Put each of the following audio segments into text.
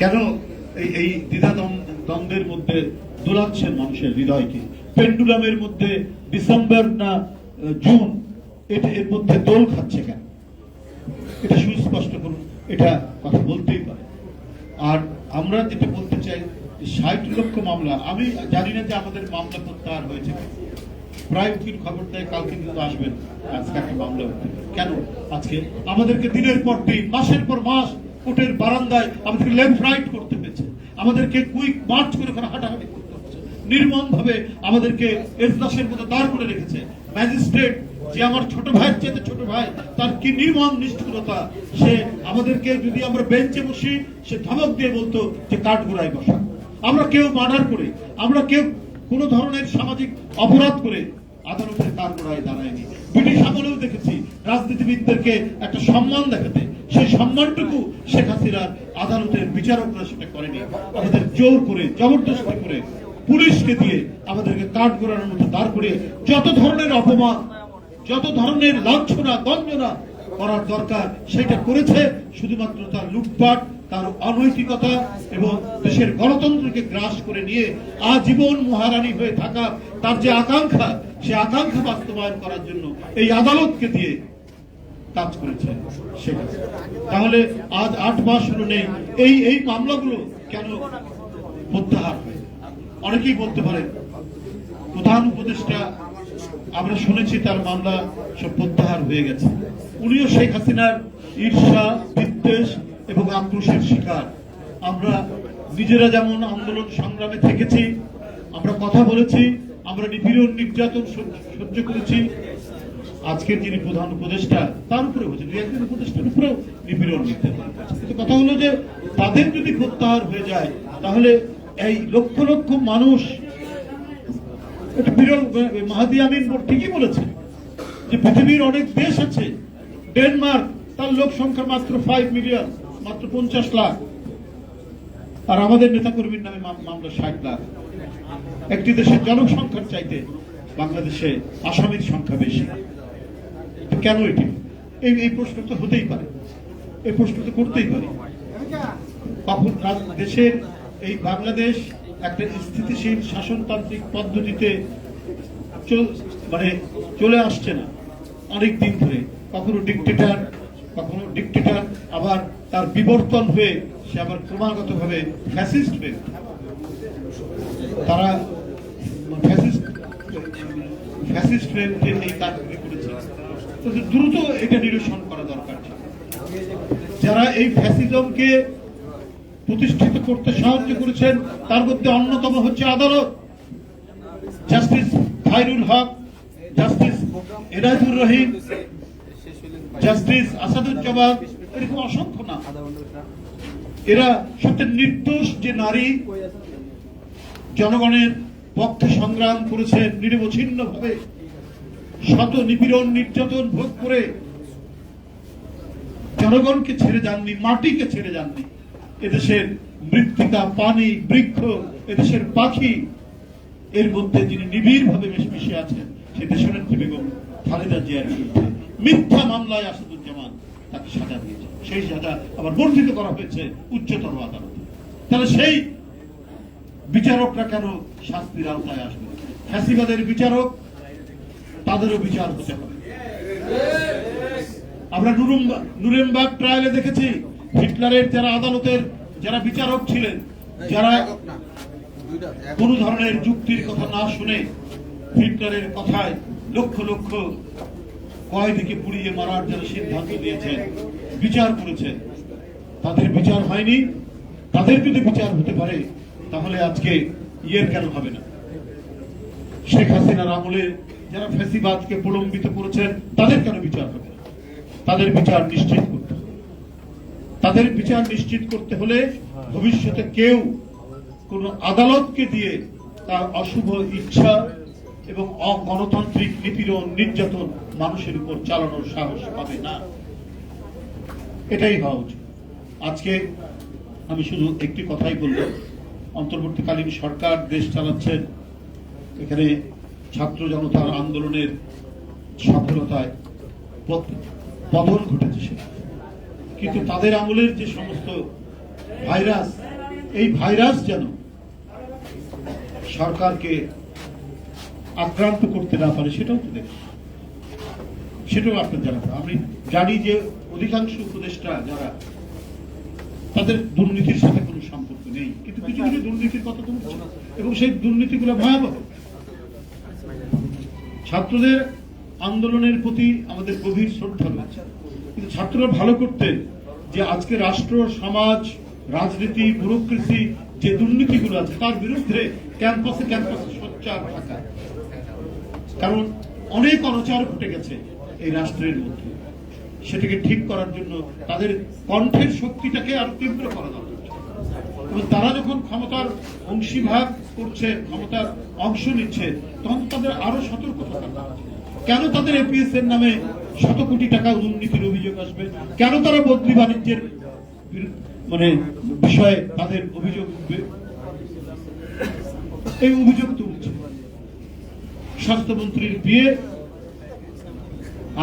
কেন এই দ্বিধা দ্বন্দ্বের মধ্যে দোলাচ্ছেন মানুষের হৃদয়কে? পেন্ডুলামের মধ্যে ডিসেম্বর না জুন এটা এর মধ্যে দোল খাচ্ছে কেন? এটা সুস্পষ্ট করুন, এটা কথা বলতেই পারে। আর আমরা যেটা বলতে চাই ষাট লক্ষ মামলা, আমি জানি না যে আমাদের মামলা প্রত্যাহার হয়েছে। প্রায় উকিল খবর দেয়, কালকে কিন্তু আসবেন। আজকে একটা মামলা কেন? আজকে আমাদেরকে দিনের পর দিন, মাসের পর মাস কোর্টের বারান্দায় আমাদেরকে লেফট রাইট করতে হয়েছে। আমাদেরকে কুইক মার্চ করে ওখানে হাঁটাহাঁটি করতে হচ্ছে। নির্মম ভাবে আমাদেরকে এজলাসের মতো দাঁড় করে রেখেছে। ম্যাজিস্ট্রেট, যে আমার ছোট ভাইয়ের চেয়ে ছোট ভাই, তার কি নির্মম নিষ্ঠুরতা? সে আমাদেরকে যদি আমরা বেঞ্চে বসি, সে ধমক দিয়ে বলতো যে কাঠ গোড়ায় বসা। আমরা কেউ মার্ডার করে, আমরা কেউ কোন ধরনের সামাজিক অপরাধ করে আদালতের কার গোড়ায় দাঁড়ায়নি। ব্রিটিশ আমলেও দেখেছি রাজনীতিবিদদেরকে একটা সম্মান দেখাতে। সেই সম্মানটুকু শেখ হাসিনার আদালতের বিচারকরা সেটা করেনি। আমাদের জোর করে, জবরদস্তি করে পুলিশকে দিয়ে আমাদেরকে কাঠ গোড়ানোর মতো দাঁড় করে যত ধরনের অপমান, যত ধরনের লাঞ্ছনা গঞ্জনা করার দরকার সেটা করেছে শুধুমাত্র তার লুটপাট, তার অনৈতিকতা এবং দেশের গণতন্ত্রকে গ্রাস করে নিয়ে আজীবন মহারানী হয়ে থাকা তার যে আকাঙ্ক্ষা সে আকাঙ্ক্ষা বাস্তবায়ন করার জন্য এই আদালতকে দিয়ে কাজ করেছে হাসিনা। তাহলে আজ আট মাস হলো নেই, এই এই মামলাগুলো কেন প্রত্যাহার হয়? অনেকেই বলতে পারেন, প্রধান উপদেষ্টা, আমরা শুনেছি তার মামলা সব প্রত্যাহার হয়ে গেছে। উনিও শেখ হাসিনার ঈর্ষা, বিদ্বেষ এবং আক্রোশের শিকার। আমরা নিজেরা যেমন আন্দোলন সংগ্রামে থেকেছি, আমরা কথা বলেছি আমরা নিপীড়ন, নির্যাতন সহ্য করেছি। আজকের যিনি প্রধান উপদেষ্টা, তার উপরে হয়েছে। দুই একজন উপদেষ্টার উপরেও নিপীড়ন, নির্যাতন কথা হলো যে, তাদের যদি প্রত্যাহার হয়ে যায়, তাহলে এই লক্ষ লক্ষ মানুষ বিরল মাহাদি আমিন ঠিকই বলেছে যে পৃথিবীর অনেক দেশ আছে, ডেনমার্ক, তার লোক সংখ্যা মাত্র ফাইভ মিলিয়ন মাত্র পঞ্চাশ লাখ। আর আমাদের নেতাকর্মীর নামে মামলা ষাট লাখ। একটি দেশের জনসংখ্যার চাইতে বাংলাদেশে আসামির সংখ্যা বেশি। কেন এটি? এই এই প্রশ্ন তো হতেই পারে। এই প্রশ্ন তো করতেই পারে। রাজ- দেশের এই বাংলাদেশ একটা স্থিতিশীল শাসনতান্ত্রিক পদ্ধতিতে মানে চলে আসছে না। অনেক দিন ধরে। কখনো ডিকটেটার কখনো ডিকটেটার আবার তার বিবর্তন হয়ে সে আবার ক্রমাগত ভাবে তারা দ্রুত এটা নিরসন করা দরকার। যারা এই ফ্যাসিজমকে প্রতিষ্ঠিত করতে সাহায্য করেছেন, তার মধ্যে অন্যতম হচ্ছে আদালত। Justice Khairul Haque, justice Enayetur Rahim, justice Asaduzzaman, এরকম অসংখ্য না এরা সবচেয়ে নির্দোষ যে নারী জনগণের পক্ষে সংগ্রাম করেছেন নিরবচ্ছিন্ন ভাবে শত নিপীড়ন, নির্যাতন ভোগ করে জনগণকে ছেড়ে যাননি, মাটিকে ছেড়ে যাননি। এদেশের মৃত্তিকা, পানি, বৃক্ষ, এদেশের পাখি, এর মধ্যে যিনি নিবিড় ভাবে মিশে আছেন সে দেশনেত্রী বেগম খালেদা জিয়ার বিরুদ্ধে মিথ্যা মামলায় আসাদুজ্জামান তাকে সাজা দিয়েছে সেই সাজা আবার বর্ধিত করা হয়েছে উচ্চতর আদালতে। তাহলে সেই বিচারকরা কেন শাস্তির আওতায় আসবে? ফ্যাসিবাদের বিচারক, তাদেরও বিচার হতে হবে। আমরা নুরুম্বা- নুরেমবার্গ ট্রায়ালে দেখেছি, হিটলারের যারা আদালতের যারা বিচারক ছিলেন, যারা কোন ধরনের যুক্তির কথা না শুনে হিটলারের কথায় লক্ষ লক্ষ কয়েদিকে পুড়িয়ে মারার যারা সিদ্ধান্ত দিয়েছেন বিচার করেছেন। তাদের বিচার হয়নি। তাদের যদি বিচার হতে পারে, তাহলে আজকে ইয়ের কেন হবে না? শেখ হাসিনার আমলে যারা ফ্যাসিবাদকে প্রলম্বিত করেছেন, তাদের কেন বিচার হবে? তাদের বিচার নিশ্চিত করতে তাদের বিচার নিশ্চিত করতে হলে ভবিষ্যতে কেউ কোন আদালতকে দিয়ে তার অশুভ ইচ্ছা এবং অগণতান্ত্রিক নিপীড়ন, নির্যাতন মানুষের উপর চালানোর সাহস পাবে না। এটাই হওয়া উচিত আজকে আমি শুধু একটি কথাই বলব। অন্তর্বর্তীকালীন সরকার দেশ চালাচ্ছেন এখানে ছাত্র জনতার আন্দোলনের সফলতায় পত- পতন ঘটেছে সেটা। কিন্তু তাদের আমলের যে সমস্ত ভাইরাস এই ভাইরাস যেন সরকারকে আক্রান্ত করতে না পারে সেটাও তো দেখুন সেটাও আপনার হবে। আমি জানি যে অধিকাংশ উপদেষ্টা যারা, তাদের দুর্নীতির সাথে কোনো সম্পর্ক নেই। কিন্তু কিছু কিছু দুর্নীতির কথা তো এবং সেই দুর্নীতিগুলো ভয়াবহ। ছাত্রদের আন্দোলনের প্রতি আমাদের গভীর শ্রদ্ধা রয়েছে। কিন্তু ছাত্ররা ভালো করতেন যে আজকে রাষ্ট্র, সমাজ, রাজনীতি ব্যুরোক্রেসি যে দুর্নীতিগুলো আছে, তার বিরুদ্ধে ক্যাম্পাসে ক্যাম্পাসে সোচ্চার থাকা। কারণ অনেক অনাচার ঘটে গেছে। এই রাষ্ট্রের মধ্যে। সেটাকে ঠিক করার জন্য তাদের কণ্ঠের শক্তিটাকে আরও তীব্র করা দরকার। এবং তারা যখন ক্ষমতার অংশীভাগ করছে, ক্ষমতার অংশ নিচ্ছে, তখন তাদের আরও সতর্ক থাকা কেন তাদের এপিএস এর নামে শত কোটি টাকা দুর্নীতির অভিযোগ আসবে? কেন তারা বদলি বাণিজ্যের মানে বিষয়ে তাদের অভিযোগ উঠবে? এই অভিযোগ তুলছে। স্বাস্থ্যমন্ত্রীর বিয়ে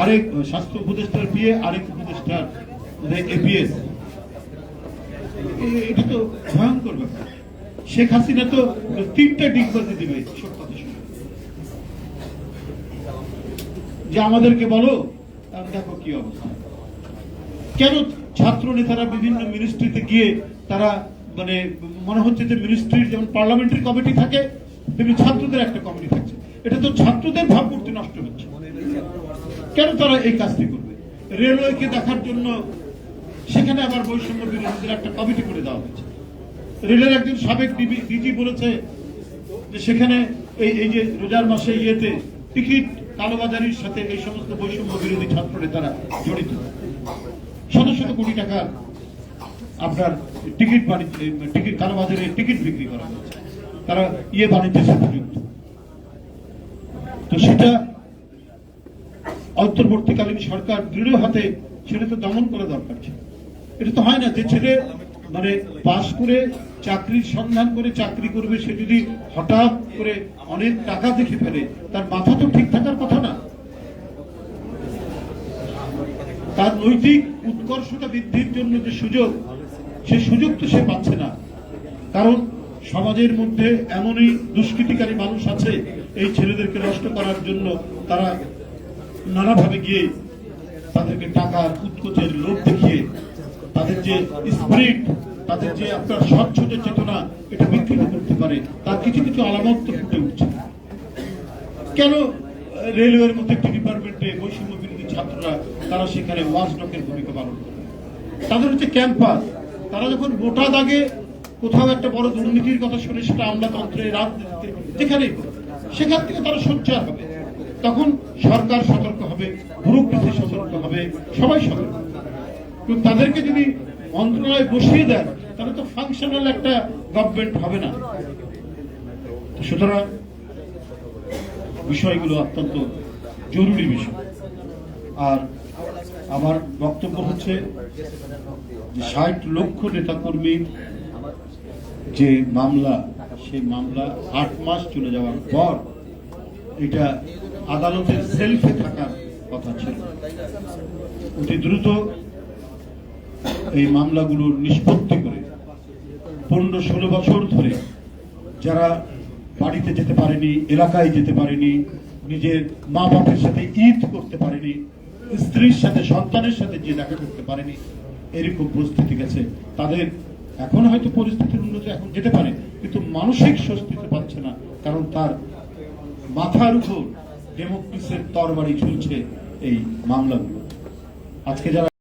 আরেক স্বাস্থ্য উপদেষ্টার বিয়ে, আরেক উপদেষ্টার এপিএস এটা তো ভয়ঙ্কর ব্যাপার। শেখ হাসিনা তো তিনটা ডিগবাজি দিবে যে আমাদেরকে বলো দেখো কি অবস্থা। কেন ছাত্র নেতারা বিভিন্ন মিনিস্ট্রিতে গিয়ে তারা মানে মনে হচ্ছে যে মিনিস্ট্রির যেমন পার্লামেন্টারি কমিটি থাকে, তেমনি ছাত্রদের একটা কমিটি থাকছে এটা তো ছাত্রদের ভাবমূর্তি নষ্ট হচ্ছে। কেন তারা এই কাজটি করবে? রেলওয়েকে দেখার জন্য সেখানে আবার বৈষম্য বিরোধীদের একটা কমিটি করে দেওয়া হয়েছে। রেলের একজন সাবেক ডিজি বলেছে যে সেখানে এই এই যে রোজার মাসে ইয়েতে টিকিট কালোবাজারির সাথে এই সমস্ত বৈষম্য বিরোধী ছাত্র নেতারা জড়িত। শত শত কোটি টাকা আপনার টিকিট বাণিজ্য টিকিট কালোবাজারে টিকিট বিক্রি করা হচ্ছে তারা ইয়ে বাণিজ্যের সাথে যুক্ত। তো সেটা অন্তর্বর্তীকালীন সরকার দৃঢ় হাতে সেটা তো দমন করা দরকার ছিল। এটা তো হয় না যে ছেলে মানে পাশ করে চাকরির সন্ধান করে চাকরি করবে, সে যদি হঠাৎ করে অনেক টাকা দেখে ফেলে, তার মাথা তো ঠিক থাকার কথা না। তার নৈতিক উৎকর্ষতা বৃদ্ধির জন্য যে সুযোগ, সে সুযোগ তো সে পাচ্ছে না। কারণ সমাজের মধ্যে এমনই দুষ্কৃতিকারী মানুষ আছে এই ছেলেদেরকে নষ্ট করার জন্য তারা নানাভাবে গিয়ে তাদেরকে টাকার উৎকোচের লোভ দেখিয়ে তাদের যে স্পিরিট তাদের যে আপনার স্বচ্ছ চেতনা, এটা বিকৃত করতে পারে। তার কিছু কিছু আলামত ফুটে উঠছে। কেন রেলওয়ের মধ্যে একটি ডিপার্টমেন্টে বৈষম্য বিরোধী ছাত্ররা তারা সেখানে ওয়াচ ডকের ভূমিকা পালন করে? তাদের হচ্ছে ক্যাম্পাস। তারা যখন মোটা দাগে কোথাও একটা বড় দুর্নীতির কথা শুনে সেটা আমলাতন্ত্রে রাজনীতিতে যেখানেই সেখান থেকে তারা সোচ্চার হবে। তখন সরকার সতর্ক হবে, ব্যুরোক্রেসি সতর্ক হবে, সবাই সতর্ক। কিন্তু তাদেরকে যদি মন্ত্রণালয়ে বসিয়ে দেন তাহলে তো ফাংশনাল একটা গভর্নমেন্ট হবে না। সুতরাং বিষয়গুলো অত্যন্ত জরুরি বিষয়। আর আমার বক্তব্য হচ্ছে যে ষাট লক্ষ নেতাকর্মীর যে মামলা সেই মামলা আট মাস চলে যাওয়ার পর এটা আদালতের সেলফে থাকার কথা ছিল। অতি দ্রুত এই মামলাগুলোর নিষ্পত্তি করে পনেরো ষোলো বছর ধরে যারা বাড়িতে যেতে পারেনি, এলাকায় যেতে পারেনি, নিজের মা বাপের সাথে ঈদ করতে পারেনি, স্ত্রীর সাথে, সন্তানের সাথে যে দেখা করতে পারেনি, এরকম পরিস্থিতি গেছে। তাদের এখন হয়তো পরিস্থিতির উন্নতি এখন যেতে পারে, কিন্তু মানসিক স্বস্তিতে পাচ্ছে না, কারণ তার মাথার উপর ডেমোক্রেসির তরবারি ঝুলছে এই মামলাগুলো। আজকে যারা